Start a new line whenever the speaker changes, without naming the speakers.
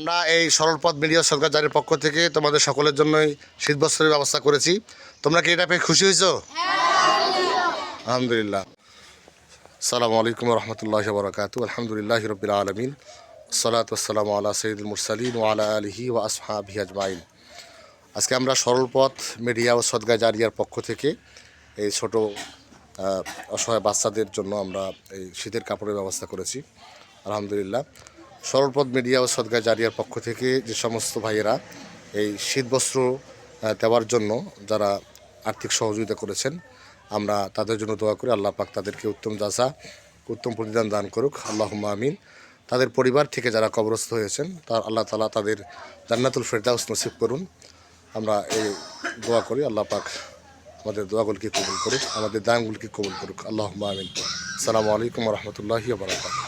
আমরা এই সরলপথ মিডিয়া সরকার জারির পক্ষ থেকে তোমাদের সকলের জন্যই শীত বস্ত্রের ব্যবস্থা করেছি। তোমরা কি এটা পেয়ে খুশি হয়েছো? আলহামদুলিল্লাহ। সালামু আলাইকুম রহমতুল্লাহ বরকাত আলহামদুলিল্লাহ রবিল আলমিন। সালাত আসসালামু আলা সঈদুল মুরসালিন ও ওয়ালা আলহি ও আসহাবি আজমাইন। আজকে আমরা সরলপথ মিডিয়া ও সদগা জারিয়ার পক্ষ থেকে এই ছোট অসহায় বাচ্চাদের জন্য আমরা এই শীতের কাপড়ের ব্যবস্থা করেছি। আলহামদুলিল্লাহ। সরলপথ মিডিয়া ও সদগা জারিয়ার পক্ষ থেকে যে সমস্ত ভাইয়েরা এই শীত বস্ত্র দেওয়ার জন্য যারা আর্থিক সহযোগিতা করেছেন, আমরা তাদের জন্য দোয়া করি। আল্লাহ পাক তাদেরকে উত্তম যাচা, উত্তম প্রতিদান দান করুক। আল্লাহ আমিন। তাদের পরিবার থেকে যারা কবরস্থ হয়েছেন, তার আল্লাহ তালা তাদের জান্নাতুল ফেরদাউস নসিব করুন। আমরা এই দোয়া করি। আল্লাহ পাক আমাদের দোয়াগুলিকে কবুল করুক, আমাদের দানগুলিকে কবুল করুক। আল্লাহ আমিন। সালামু আলাইকুম রহমতুল্লাহি বারাকাত